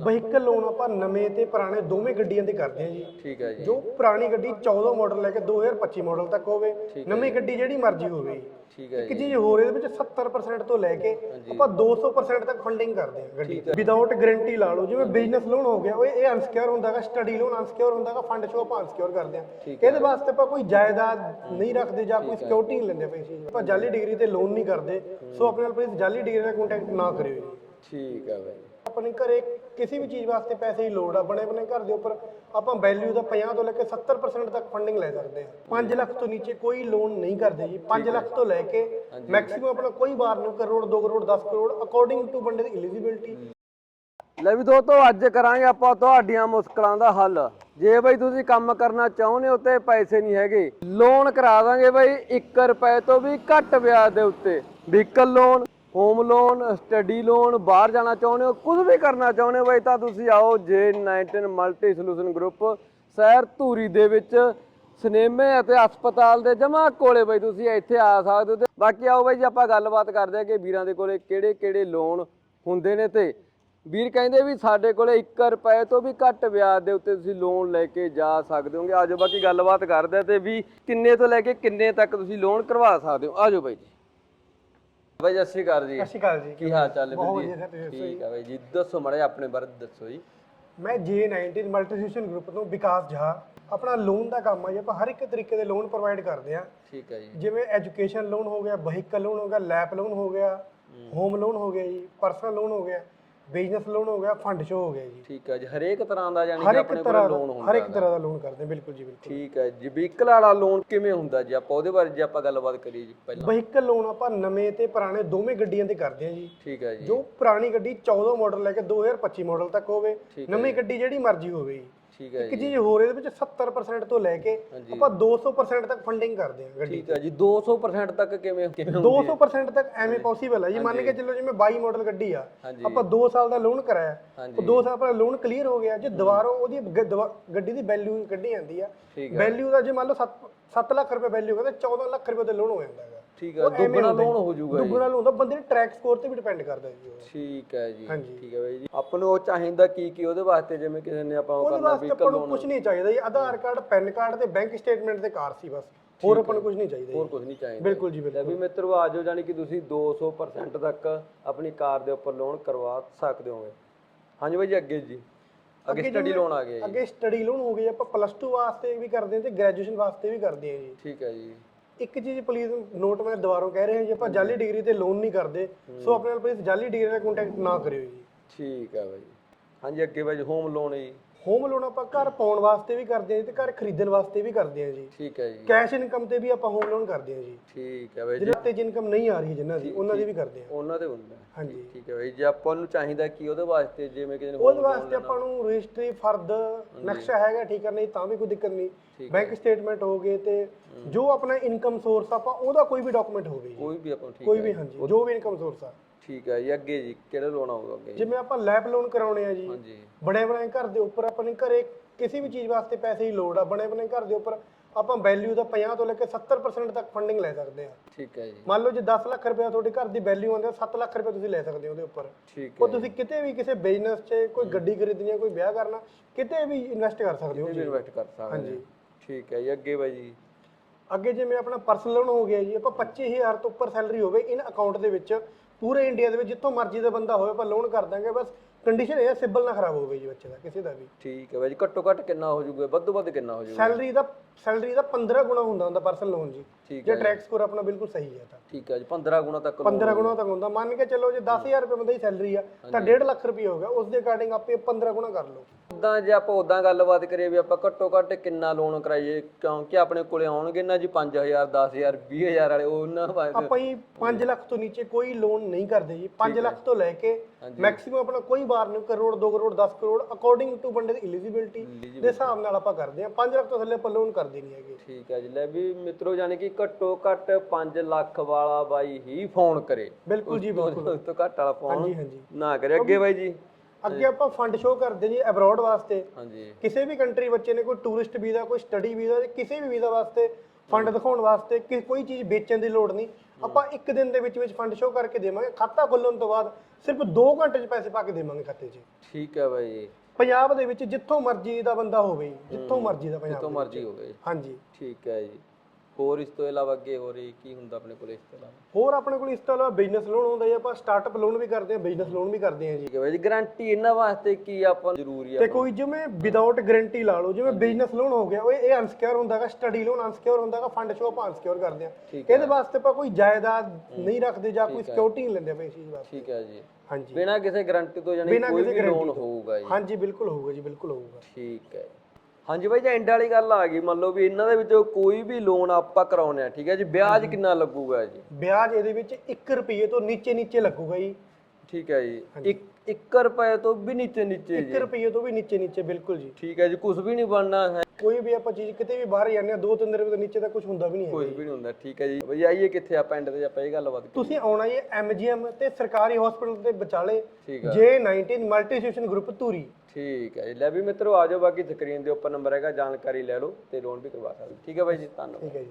Vehicle loan ਆਪਾਂ ਨਵੇਂ ਤੇ ਪੁਰਾਣੇ ਦੋਵੇਂ ਗੱਡੀਆਂ ਤੇ ਕਰਦੇ ਹਾਂ ਜੀ। ਠੀਕ ਹੈ ਜੀ। ਜੋ ਪੁਰਾਣੀ ਗੱਡੀ 14 ਮਾਡਲ ਲੈ ਕੇ 2025 ਮਾਡਲ ਤੱਕ ਹੋਵੇ ਨਵੀਂ ਗੱਡੀ ਜਿਹੜੀ ਮਰਜ਼ੀ ਹੋਵੇ। ਠੀਕ ਹੈ ਇੱਕ ਜੀ। ਚੀਜ਼ ਹੋਰ ਇਹਦੇ ਵਿੱਚ 70% ਤੋਂ ਲੈ ਕੇ। ਆਪਾਂ 200% ਤੱਕ ਫੰਡਿੰਗ ਕਰਦੇ ਹਾਂ ਗੱਡੀ। ਵਿਦਆਊਟ ਗਾਰੰਟੀ ਲਾ ਲਓ ਜਿਵੇਂ ਬਿਜ਼ਨਸ ਲੋਨ ਹੋ ਗਿਆ ਉਹ ਇਹ ਅਨਸਕਿਓਰ ਹੁੰਦਾਗਾ ਸਟੱਡੀ ਲੋਨ ਅਨਸਕਿਓਰ ਹੁੰਦਾਗਾ ਫੰਡ ਸ਼ੋ ਆਪਾਂ ਅਨਸਕਿਓਰ ਕਰਦੇ ਹੈ। ਇਹਦੇ ਵਾਸਤੇ ਆਪਾਂ ਕੋਈ ਜਾਇਦਾਦ ਨਹੀਂ ਰੱਖਦੇ ਜਾਂ ਕੋਈ ਸਿਕਿਉਰਿਟੀ ਨਹੀਂ ਲੈਂਦੇ ਪੈਸੇ ਦੀ। ਆਪਾਂ ਜਾਲੀ ਡਿਗਰੀ ਤੇ ਲੋਨ ਨਹੀਂ ਕਰਦੇ। ਸੋ ਆਪਣੇ ਨਾਲ ਪਲੀਜ਼ ਜਾਲੀ ਡਿਗਰੀ ਨਾਲ ਕੰਟੈਕਟ ਨਾ ਕਰਿਓ ਠੀਕ ਹੈ ਬਾਈ। ਆਪਣੇ ਘਰੇ ਕਿਸੇ ਵੀ ਚੀਜ਼ ਵਾਸਤੇ ਪੈਸੇ ਦੀ ਲੋੜ ਆ ਬਣੇ ਬਣੇ ਘਰ ਦੇ ਉੱਪਰ ਆਪਾਂ ਵੈਲਿਊ ਦਾ 50 ਤੋਂ ਲੈ ਕੇ 70% ਤੱਕ ਫੰਡਿੰਗ ਲੈ ਸਕਦੇ ਹਾਂ। 5 ਲੱਖ ਤੋਂ ਨੀਚੇ ਕੋਈ ਲੋਨ ਨਹੀਂ ਕਰਦੇ ਜੀ। 5 ਲੱਖ ਤੋਂ ਲੈ ਕੇ ਮੈਕਸਿਮਮ ਆਪਣਾ ਕੋਈ ਵਾਰ ਨੂੰ ਕਰੋੜ 2 ਕਰੋੜ 10 ਕਰੋੜ ਅਕੋਰਡਿੰਗ ਟੂ ਬੰਦੇ ਦੀ ਐਲੀਜੀਬਿਲਟੀ ਲੈ ਵੀ ਦੋਸਤੋ ਅੱਜ ਕਰਾਂਗੇ ਆਪਾਂ ਤੁਹਾਡੀਆਂ ਮੁਸ਼ਕਲਾਂ ਦਾ ਹੱਲ। ਜੇ ਬਈ ਤੁਸੀਂ ਕੰਮ ਕਰਨਾ ਚਾਹੁੰਦੇ ਹੋ ਤੇ ਪੈਸੇ ਨਹੀਂ ਹੈਗੇ ਲੋਨ ਕਰਾ ਦਾਂਗੇ ਬਈ 1 ਰੁਪਏ ਤੋਂ ਵੀ ਘੱਟ ਵਿਆਜ ਦੇ ਉੱਤੇ। Vehicle loan home loan study loan ਬਾਹਰ ਜਾਣਾ ਚਾਹੁੰਦੇ ਹੋ, ਕੁਝ ਵੀ ਕਰਨਾ ਚਾਹੁੰਦੇ ਹੋ ਬਈ, ਤਾਂ ਤੁਸੀਂ ਆਓ J19 ਮਲਟੀ ਸੋਲੂਸ਼ਨ ਗਰੁੱਪ ਸ਼ਹਿਰ ਧੂਰੀ ਦੇ ਵਿੱਚ, ਸਿਨੇਮੇ ਅਤੇ ਹਸਪਤਾਲ ਦੇ ਜਮਾ ਕੋਲੇ ਬਈ, ਤੁਸੀਂ ਇੱਥੇ ਆ ਸਕਦੇ ਹੋ ਤੇ ਬਾਕੀ ਆਓ ਬਈ ਜੀ, ਆਪਾਂ ਗੱਲਬਾਤ ਕਰਦੇ ਹਾਂ ਕਿ ਵੀਰਾਂ ਦੇ ਕੋਲੇ ਕਿਹੜੇ ਕਿਹੜੇ ਲੋਨ ਹੁੰਦੇ ਨੇ ਤੇ ਵੀਰ ਕਹਿੰਦੇ ਵੀ ਸਾਡੇ ਕੋਲੇ 1 ਰੁਪਏ ਤੋਂ ਵੀ ਘੱਟ ਵਿਆਜ ਦੇ ਉੱਤੇ ਤੁਸੀਂ ਲੋਨ ਲੈ ਕੇ ਜਾ ਸਕਦੇ ਹੋਗੇ। ਆਜੋ ਬਾਕੀ ਗੱਲਬਾਤ ਕਰਦੇ ਹਾਂ ਤੇ ਵੀ ਕਿੰਨੇ ਤੋਂ ਲੈ ਕੇ ਕਿੰਨੇ ਤੱਕ ਤੁਸੀਂ ਲੋਨ ਕਰਵਾ ਸਕਦੇ ਹੋ। ਆਜੋ ਬਾਈ ਜੀ। ਬਾਈ ਸਤਿ ਸ਼੍ਰੀ ਅਕਾਲ ਜੀ। ਸਤਿ ਸ਼੍ਰੀ ਅਕਾਲ ਜੀ ਕੀ ਹਾਲ ਚਾਲ ਹੈ ਬਹੁਤ ਵਧੀਆ ਸਰ, ਤੁਸੀਂ ਠੀਕ ਹੈ ਬਾਈ ਜੀ ਦੱਸੋ ਮੜੇ ਆਪਣੇ ਬਾਰੇ ਦੱਸੋ ਜੀ। ਮੈਂ J19 ਮਲਟੀਸੋਲੂਸ਼ਨ ਗਰੁੱਪ ਤੋਂ ਵਿਕਾਸ ਜਹਾ ਆਪਣਾ ਲੋਨ ਦਾ ਕੰਮ ਹੈ ਜੀ ਆਪਾਂ ਹਰ ਇੱਕ ਤਰੀਕੇ ਦੇ ਲੋਨ ਪ੍ਰੋਵਾਈਡ ਕਰਦੇ ਹਾਂ ਠੀਕ ਹੈ ਜੀ। ਜਿਵੇਂ ਐਜੂਕੇਸ਼ਨ ਲੋਨ ਹੋ ਗਿਆ ਵਹੀਕਲ ਲੋਨ ਹੋ ਗਿਆ ਲੈਪ ਲੋਨ ਹੋ ਗਿਆ ਹੋਮ ਲੋਨ ਹੋ ਗਿਆ ਜੀ ਪਰਸਨਲ ਲੋਨ ਹੋ ਗਿਆ। ਬਿਜ਼ਨਸ ਲੋਨ ਹੋ ਗਿਆ ਫੰਡ ਸ਼ੋ ਹੋ ਗਿਆ ਜੀ। ਠੀਕ ਹੈ ਜੀ ਹਰੇਕ ਤਰ੍ਹਾਂ ਦਾ ਯਾਨੀ ਹਰ ਕਿ ਇੱਕ ਆਪਣੇ ਤਰ੍ਹਾਂ ਕੋਲ ਲੋਨ ਹੁੰਦਾ ਹਰ ਇੱਕ। ਤਰ੍ਹਾਂ ਦਾ ਲੋਨ ਕਰਦੇ ਹਾਂ ਬਿਲਕੁਲ ਜੀ ਬਿਲਕੁਲ। ਠੀਕ ਹੈ ਜੀ ਵਹੀਕਲ ਵਾਲਾ ਲੋਨ ਕਿਵੇਂ ਹੁੰਦਾ ਜੀ? ਆਪਾਂ ਉਹਦੇ ਬਾਰੇ ਜੇ ਆਪਾਂ ਗੱਲਬਾਤ ਕਰੀਏ ਜੀ ਪਹਿਲਾਂ। ਵਹੀਕਲ ਲੋਨ ਆਪਾਂ ਨਵੇਂ ਤੇ ਪੁਰਾਣੇ ਦੋਵੇਂ ਗੱਡੀਆਂ ਤੇ ਕਰਦੇ ਹਾਂ ਜੀ। ਠੀਕ ਹੈ ਜੀ। ਜੋ ਪੁਰਾਣੀ ਗੱਡੀ 14 ਮਾਡਲ ਲੈ ਕੇ 2025 ਮਾਡਲ ਤੱਕ ਹੋਵੇ ਠੀਕ ਹੈ ਨਵੀਂ ਗੱਡੀ ਜਿਹੜੀ ਮਰਜ਼ੀ ਹੋਵੇ ਜੀ। ਠੀਕ ਹੈ ਇੱਕ ਜੀ। ਚੀਜ਼ ਹੋਰ ਇਹਦੇ ਵਿੱਚ 70% ਤੋਂ ਲੈ ਕੇ ਹਾਂਜੀ। ਆਪਾਂ 200% ਤੱਕ ਫੰਡਿੰਗ ਕਰਦੇ ਹਾਂ ਗੱਡੀ ਠੀਕ ਹੈ ਜੀ 200% ਤੱਕ ਕਿਵੇਂ ਕਿਵੇਂ ਹੁੰਦੀ ਹੈ? 200% ਤੱਕ ਐਵੇਂ ਪੋਸੀਬਲ ਹੈ। ਜੀ ਮੰਨ ਕੇ ਚੱਲੋ ਜਿਵੇਂ 22 ਮਾਡਲ ਗੱਡੀ ਆ ਹਾਂਜੀ। ਆਪਾਂ 2 ਸਾਲ ਦਾ ਲੋਨ ਕਰਾਇਆ ਹਾਂਜੀ। ਉਹ 2 ਸਾਲ ਆਪਣਾ ਲੋਨ ਕਲੀਅਰ ਹੋ ਗਿਆ ਜੇ ਦੁਬਾਰਾ ਉਹਦੀ ਗ- ਗੱਡੀ ਦੀ ਵੈਲਿਊ ਕੱਢੀ ਜਾਂਦੀ ਆ ਠੀਕ ਵੈਲਿਊ ਦਾ ਜੇ ਮੰਨ ਲਓ 7 7 ਲੱਖ ਰੁਪਏ ਵੈਲਿਊ ਕਹਿੰਦੇ 14 ਲੱਖ ਰੁਪਏ ਦਾ ਲੋਨ ਹੋ ਜਾਂਦਾ ਹੈਗਾ। ਠੀਕ ਹੈ ਦੁੱਗਣਾ ਲੋਨ ਹੋ ਜਾਊਗਾ ਜੀ। ਦੁੱਗਣਾ ਲੋਨ ਹੁੰਦਾ ਬੰਦੇ ਦੇ ਟਰੈਕ ਸਕੋਰ ਤੇ ਵੀ ਡਿਪੈਂਡ ਕਰਦਾ ਜੀ ਉਹ। ਠੀਕ ਹੈ ਜੀ ਹਾਂਜੀ। ਠੀਕ ਹੈ ਬਾਈ ਜੀ। ਆਪਾਂ ਨੂੰ ਉਹ ਚਾਹੀਦਾ ਕੀ ਕੀ ਉਹਦੇ ਵਾਸਤੇ ਜਿਵੇਂ ਕਿਸੇ ਨੇ ਆਪਾਂ ਉਹ ਉਹਦੇ ਕਰਨਾ ਵਾਸਤੇ ਵਹੀਕਲ ਆਪਾਂ ਕੁਝ ਨਹੀਂ ਚਾਹੀਦਾ ਜੀ ਆਧਾਰ ਕਾਰਡ ਪੈਨ ਕਾਰਡ ਤੇ ਬੈਂਕ ਸਟੇਟਮੈਂਟ ਤੇ ਕਾਰ ਸੀ ਬਸ। ਹੋਰ ਆਪਾਂ ਨੂੰ ਕੁਝ ਨਹੀਂ ਚਾਹੀਦਾ ਹੋਰ ਜੀ ਕੁਝ ਨਹੀਂ ਚਾਹੀਦਾ ਬਿਲਕੁਲ ਜੀ ਲੈ ਬਿਲਕੁਲ ਵੀ ਮਿੱਤਰੋ ਆ ਜਾਓ ਜਾਨੀ ਕਿ ਤੁਸੀਂ 200% ਤੱਕ ਆਪਣੀ ਕਾਰ ਦੇ ਉੱਪਰ ਲੋਨ ਕਰਵਾ ਸਕਦੇ ਹੋਗੇ ਹਾਂਜੀ ਬਾਈ ਜੀ ਅੱਗੇ ਜੀ। ਅੱਗੇ ਸਟੱਡੀ ਲੋਨ ਆ ਗਿਆ ਜੀ। ਅੱਗੇ ਸਟੱਡੀ ਲੋਨ ਹੋ ਗਈ ਆਪਾਂ ਪਲੱਸ 2 ਵਾਸਤੇ ਵੀ ਕਰਦੇ ਹਾਂ ਤੇ ਗ੍ਰੈਜੂਏਸ਼ਨ ਵਾਸਤੇ ਵੀ ਕਰਦੇ ਹਾਂ ਜੀ। ਠੀਕ ਹੈ ਜੀ। ਇੱਕ ਚੀਜ਼ ਪਲੀਜ਼ ਨੋਟ ਮੈਂ ਦੁਬਾਰਾ ਕਹਿ ਰਿਹਾ ਜੀ ਆਪਾਂ ਜਾਲੀ ਡਿਗਰੀ ਤੇ ਲੋਨ ਨਹੀਂ ਕਰਦੇ ਸੋ ਆਪਣੇ ਨਾਲ ਪਲੀਜ਼ ਜਾਲੀ ਡਿਗਰੀ ਨਾਲ ਕੰਟੈਕਟ ਨਾ ਕਰਿਓ ਜੀ। ਠੀਕ ਹੈ ਬਾਈ। ਹਾਂਜੀ ਅੱਗੇ ਬਾਈ ਹੋਮ ਲੋਨ ਜੀ। ਹੋਮ ਲੋਨ ਆਪਾਂ ਘਰ ਪਾਉਣ ਵਾਸਤੇ ਵੀ ਕਰਦੇ ਹਾਂ ਤੇ ਘਰ ਖਰੀਦਣ ਵਾਸਤੇ ਵੀ ਕਰਦੇ ਹਾਂ ਜੀ। ਠੀਕ ਹੈ ਜੀ। ਕੈਸ਼ ਇਨਕਮ ਤੇ ਵੀ ਆਪਾਂ ਹੋਮ ਲੋਨ ਕਰਦੇ ਹਾਂ ਜੀ। ਠੀਕ ਹੈ ਬਾਈ ਜੀ। ਜਿਹਨਾਂ ਤੇ ਇਨਕਮ ਨਹੀਂ ਆ ਰਹੀ ਜਿਨ੍ਹਾਂ ਦੀ ਉਹਨਾਂ ਦੀ ਵੀ ਕਰਦੇ ਹਾਂ। ਉਹਨਾਂ ਦੇ ਹੁੰਦਾ ਹੈ। ਹਾਂਜੀ। ਠੀਕ ਹੈ ਬਾਈ ਜੇ ਆਪਾਂ ਨੂੰ ਚਾਹੀਦਾ ਕੀ ਉਹਦੇ ਵਾਸਤੇ? ਜਿਵੇਂ ਕਿਸੇ ਨੇ ਉਹਦੇ ਵਾਸਤੇ ਆਪਾਂ ਨੂੰ ਰਜਿਸਟਰੀ ਫਰਦ ਨਕਸ਼ਾ ਹੈਗਾ ਠੀਕ ਹੈ ਨਹੀਂ ਤਾਂ ਵੀ ਕੋਈ ਦਿੱਕਤ ਨਹੀਂ। ਬੈਂਕ ਸਟੇਟਮੈਂਟ ਹੋ ਗਏ ਤੇ ਜੋ ਆਪਣਾ ਇਨਕਮ ਸੋਰਸ ਆਪਾਂ ਉਹਦਾ ਕੋਈ ਵੀ ਡਾਕੂਮੈਂਟ ਹੋਵੇ ਜੀ। ਕੋਈ ਵੀ ਆਪਾਂ ਨੂੰ ਠੀਕ ਕੋਈ ਵੀ ਹਾਂਜੀ ਜੋ ਵੀ ਇਨਕਮ ਸੋਰਸ ਆ। ਠੀਕ ਹੈ ਜੀ ਅੱਗੇ ਜੀ ਕਿਹੜਾ ਲੋਨ ਆਊਗਾ ਅੱਗੇ ਜਿਵੇਂ ਆਪਾਂ ਲੈਪ ਲੋਨ ਕਰਾਉਣੇ ਆ ਜੀ ਹਾਂਜੀ। ਬਣੇ ਬਣਾਏ ਘਰ ਦੇ ਉੱਪਰ ਆਪਣੇ ਘਰੇ ਕਿਸੇ ਵੀ ਚੀਜ਼ ਵਾਸਤੇ ਪੈਸੇ ਦੀ ਲੋੜ ਆ ਬਣੇ ਬਣਾਏ ਘਰ ਦੇ ਉੱਪਰ ਆਪਾਂ ਵੈਲਿਊ ਦਾ 50 ਤੋਂ ਲੈ ਕੇ 70% ਤੱਕ ਫੰਡਿੰਗ ਲੈ ਸਕਦੇ ਆ। ਠੀਕ ਹੈ ਜੀ। ਮੰਨ ਲਓ ਜੇ 10 ਲੱਖ ਰੁਪਏ ਤੁਹਾਡੇ ਘਰ ਦੀ ਵੈਲਿਊ ਆਉਂਦੀ ਆ 7 ਲੱਖ ਰੁਪਏ ਤੁਸੀਂ ਲੈ ਸਕਦੇ ਹੋ ਉਹਦੇ ਉੱਪਰ। ਠੀਕ ਉਹ ਹੈ ਤੁਸੀਂ ਕਿਤੇ ਵੀ ਕਿਸੇ ਬਿਜ਼ਨਸ 'ਚ ਕੋਈ ਗੱਡੀ ਖਰੀਦਣੀ ਹੈ ਕੋਈ ਵਿਆਹ ਕਰਨਾ ਕਿਤੇ ਵੀ ਇਨਵੈਸਟ ਕਰ ਸਕਦੇ ਹੋ ਵੀ ਇਨਵੈਸਟ ਕਰ ਸਕਦੇ ਹਾਂਜੀ। ਠੀਕ ਹੈ ਜੀ ਅੱਗੇ ਬਾਈ ਜੀ। ਅੱਗੇ ਜਿਵੇਂ ਆਪਣਾ ਪਰਸਨਲ ਲੋਨ ਹੋ ਗਿਆ ਜੀ ਆਪਾਂ 25000 ਤੋਂ ਉੱਪਰ ਸੈਲਰੀ ਹੋਵੇ ਇਨ ਅਕਾਊਂਟ ਦੇ ਵਿੱਚ ਪੂਰੇ ਇੰਡੀਆ ਦੇ ਵਿੱਚ ਜਿੱਥੋਂ ਮਰਜ਼ੀ ਦਾ ਬੰਦਾ ਹੋਵੇ ਆਪਾਂ ਲੋਨ ਕਰ ਦਾਂਗੇ ਬਸ ਕੰਡੀਸ਼ਨ ਇਹ ਹੈ ਸਿਬਲ ਨਾ ਖਰਾਬ ਹੋਵੇ ਜੀ ਬੱਚੇ ਦਾ ਕਿਸੇ ਦਾ ਵੀ। ਠੀਕ ਹੈ ਬਾਈ ਜੀ ਘੱਟੋ ਘੱਟ ਕਿੰਨਾ ਹੋ ਜਾਊਗਾ ਵੱਧ ਤੋਂ ਵੱਧ ਕਿੰਨਾ ਹੋ ਜਾਊਗਾ? ਸੈਲਰੀ ਦਾ ਸੈਲਰੀ ਦਾ 15 ਗੁਣਾ ਹੁੰਦਾ ਹੁੰਦਾ ਪਰਸਨਲ ਲੋਨ ਜੀ। ਠੀਕ ਜੇ ਹੈ ਟਰੈਕ ਸਕੋਰ ਆਪਣਾ ਬਿਲਕੁਲ ਸਹੀ ਹੈ ਤਾਂ। ਠੀਕ ਹੈ ਜੀ 15 ਗੁਣਾ ਤੱਕ 15 ਗੁਣਾ ਤੱਕ ਹੁੰਦਾ। ਮੰਨ ਕੇ ਚੱਲੋ ਜੇ 10000 ਰੁਪਏ ਬੰਦੇ ਦੀ ਸੈਲਰੀ ਆ ਤਾਂ 1.5 ਲੱਖ ਰੁਪਏ ਹੋ ਗਿਆ ਉਸ ਦੇ ਅਕਾਰਡਿੰਗ ਆਪੇ 15 ਗੁਣਾ ਕਰ ਲਓ। ਉਦਾਂ ਜੇ ਆਪਾਂ ਉਦਾਂ ਗੱਲਬਾਤ ਕਰੀਏ ਵੀ ਆਪਾਂ ਘੱਟੋ ਘੱਟ ਕਿੰਨਾ ਲੋਨ ਕਰਾਈਏ ਕਿਉਂਕਿ ਆਪਣੇ ਕੋਲੇ ਆਉਣਗੇ ਨਾ ਜੀ 5000 10000 20000 ਵਾਲੇ ਉਹਨਾਂ ਵਾਸਤੇ। ਆਪਾਂ ਹੀ 5 ਲੱਖ ਤੋਂ ਨੀਚੇ ਕੋਈ ਲੋਨ ਨਹੀਂ ਕਰਦੇ ਜੀ। 5 ਲੱਖ ਤੋਂ ਲੈ ਕੇ ਮੈਕਸਿਮਮ ਆਪਣਾ ਕੋਈ ਵਾਰ ਨੂੰ ਕਰੋੜ 2 ਕਰੋੜ 10 ਕਰੋੜ ਅਕੋਰਡਿੰਗ ਟੂ ਬੰਦੇ ਦੀ ਐਲੀਜੀਬਿਲਟੀ ਦੇ ਹਿਸਾਬ ਨਾਲ ਆਪਾਂ ਕਰਦੇ ਹਾਂ। 5 ਲੱਖ ਤੋਂ ਥੱਲੇ ਆਪਾਂ ਲੋਨ ਕਰਦੇ ਨਹੀਂ ਹੈਗੇ। ਠੀਕ ਹੈ ਜੀ। ਲੈ ਵੀ ਮਿੱਤਰੋ ਜਾਨੀ ਕਿ ਘੱਟੋ ਘੱਟ 5 ਲੱਖ ਵਾਲਾ ਬਾਈ ਹੀ ਫੋਨ ਕਰੇ। ਬਿਲਕੁਲ ਜੀ ਬਿਲਕੁਲ। ਤੋਂ ਘੱਟ ਵਾਲਾ ਫੋਨ ਹਾਂਜੀ ਹਾਂਜੀ। ਨਾ ਕਰੇ। ਅੱਗੇ ਬਾਈ ਜੀ। ਅੱਗੇ ਆਪਾਂ ਫੰਡ ਸ਼ੋ ਕਰਦੇ ਜੀ ਅਬਰੋਡ ਵਾਸਤੇ। ਹਾਂਜੀ। ਕਿਸੇ ਵੀ ਕੰਟਰੀ ਬੱਚੇ ਨੇ ਕੋਈ ਟੂਰਿਸਟ ਵੀਜ਼ਾ ਕੋਈ ਸਟੱਡੀ ਵੀਜ਼ਾ ਕਿਸੇ ਵੀ ਵੀਜ਼ਾ ਵਾਸਤੇ ਫੰਡ ਦਿਖਾਉਣ ਵਾਸਤੇ ਕਿ ਕੋਈ ਚੀਜ਼ ਵੇਚਣ ਦੀ ਲੋੜ ਨਹੀਂ। ਆਪਾਂ ਇੱਕ ਦਿਨ ਦੇ ਵਿੱਚ ਵਿੱਚ ਫੰਡ ਸ਼ੋ ਕਰਕੇ ਦੇਵਾਂਗੇ। ਖਾਤਾ ਖੁੱਲਣ ਤੋਂ ਬਾਅਦ ਸਿਰਫ 2 ਘੰਟੇ 'ਚ ਪੈਸੇ ਪਾ ਕੇ ਦੇਵਾਂਗੇ ਖਾਤੇ 'ਚ। ਠੀਕ ਹੈ ਬਾਈ ਜੀ। ਪੰਜਾਬ ਦੇ ਵਿੱਚ ਜਿੱਥੋਂ ਮਰਜ਼ੀ ਦਾ ਬੰਦਾ ਹੋਵੇ ਜਿੱਥੋਂ ਮਰਜ਼ੀ ਦਾ ਪੰਜਾਬ ਜਿੱਥੋਂ ਮਰਜ਼ੀ ਹੋਵੇ। ਹਾਂਜੀ। ਠੀਕ ਹੈ ਜੀ। ਹੋਰ ਇਸ ਤੋਂ ਇਲਾਵਾ ਅੱਗੇ ਹੋਰ ਜੀ ਕੀ ਹੁੰਦਾ ਆਪਣੇ ਕੋਲ ਇਸ ਤੋਂ ਇਲਾਵਾ? ਹੋਰ ਆਪਣੇ ਕੋਲ ਇਸ ਤੋਂ ਇਲਾਵਾ ਬਿਜ਼ਨਸ ਲੋਨ ਹੁੰਦਾ ਜੀ ਆਪਾਂ ਸਟਾਰਟਅਪ ਲੋਨ ਵੀ ਕਰਦੇ ਹਾਂ ਬਿਜ਼ਨਸ ਲੋਨ ਵੀ ਕਰਦੇ ਜੀ। ਠੀਕ ਹੈ ਬਾਈ ਜੀ ਗਾਰੰਟੀ ਇਹਨਾਂ ਵਾਸਤੇ ਕੀ ਆਪਾਂ ਜ਼ਰੂਰੀ ਤੇ ਹੈ ਕੋਈ ਜਿਵੇਂ ਵਿਦਆਊਟ ਗਾਰੰਟੀ ਲਾ ਲਓ ਜਿਵੇਂ ਬਿਜ਼ਨਸ ਲੋਨ ਹੋ ਗਿਆ ਉਹ ਇਹ ਅਨਸਕਿਓਰ ਹੁੰਦਾਗਾ ਸਟੱਡੀ ਲੋਨ ਅਨਸਕਿਓਰ ਹੁੰਦਾਗਾ ਫੰਡ ਸ਼ੋ ਆਪਾਂ ਅਨਸਕਿਓਰ ਕਰਦੇ ਠੀਕ ਇਹਦੇ ਵਾਸਤੇ ਆਪਾਂ ਕੋਈ ਜਾਇਦਾਦ ਨਹੀਂ ਰੱਖਦੇ ਜਾਂ ਕੋਈ ਸਿਕਿਉਰਿਟੀ ਨਹੀਂ ਲੈਂਦੇ ਆਪਾਂ ਇਸ ਚੀਜ਼ ਵਾਸਤੇ। ਠੀਕ ਹੈ ਜੀ। ਹਾਂਜੀ। ਬਿਨਾਂ ਕਿਸੇ ਗਾਰੰਟੀ ਤੋਂ ਜਾਨੀ ਬਿਨਾਂ ਕੋਈ ਕਿਸੇ ਵੀ ਲੋਨ ਤੋਂ। ਹੋਊਗਾ ਜੀ। ਹਾਂਜੀ ਬਿਲਕੁਲ ਹੋਊਗਾ ਜੀ ਬਿਲਕੁਲ ਹੋਊਗਾ। ਠੀਕ ਹੈ। ਹਾਂਜੀ ਬਾਈ ਜੀ ਐਂਡ ਵਾਲੀ ਗੱਲ ਆ ਗਈ ਮੰਨ ਲਓ ਵੀ ਇਹਨਾਂ ਦੇ ਵਿੱਚੋਂ ਕੋਈ ਵੀ ਲੋਨ ਆਪਾਂ ਕਰਾਉਨੇ ਆ ਠੀਕ ਹੈ ਜੀ? ਵਿਆਜ ਕਿੰਨਾ ਲੱਗੂਗਾ ਜੀ? ਵਿਆਜ ਇਹਦੇ ਵਿੱਚ 1 ਰੁਪਏ ਤੋਂ ਨੀਚੇ ਨੀਚੇ ਲੱਗੂਗਾ ਜੀ। ਠੀਕ ਹੈ ਜੀ। 1 1 ਰੁਪਏ ਤੋਂ ਵੀ ਨੀਚੇ ਨੀਚੇ 1 ਜੀ। ਰੁਪਏ ਤੋਂ ਵੀ ਨੀਚੇ ਨੀਚੇ ਬਿਲਕੁਲ ਜੀ। ਠੀਕ ਹੈ ਜੀ ਕੁਝ ਵੀ ਨਹੀਂ ਬਣਨਾ ਹੈ। ਕੋਈ ਵੀ ਆਪਾਂ ਚੀਜ਼ ਕਿਤੇ ਵੀ ਬਾਹਰ ਜਾਂਦੇ ਆ 2-3 ਰੁਪਏ ਤੋਂ ਨੀਚੇ ਤਾਂ ਕੁਝ ਹੁੰਦਾ ਵੀ ਨਹੀਂ ਹੈ ਕੁਝ ਵੀ ਨਹੀਂ ਹੁੰਦਾ ਠੀਕ ਹੈ ਜੀ। ਬਈ ਆਈਏ ਕਿੱਥੇ ਆਪਾਂ ਐਂਡ ਤੇ ਆਪਾਂ ਇਹ ਗੱਲਬਾਤ ਕਰੀਏ। ਤੁਸੀਂ ਆਉਣਾ ਜੀ ਐਮਜੀਐਮ ਤੇ ਸਰਕਾਰੀ ਹਸਪੀਟਲ ਦੇ ਵਿਚਾਲੇ ਠੀਕ ਆ। J19 multi station group Dhuri. ਠੀਕ ਹੈ ਜੀ ਲੈ ਵੀ ਮਿੱਤਰੋ ਆ ਜਾਓ ਬਾਕੀ ਸਕਰੀਨ ਦੇ ਉੱਪਰ ਨੰਬਰ ਹੈਗਾ ਜਾਣਕਾਰੀ ਲੈ ਲਓ ਤੇ ਲੋਨ ਵੀ ਕਰਵਾ ਸਕਦੇ ਹੋ। ਠੀਕ ਹੈ ਬਾਈ ਜੀ ਧੰਨਵਾਦ। ਠੀਕ ਹੈ ਜੀ।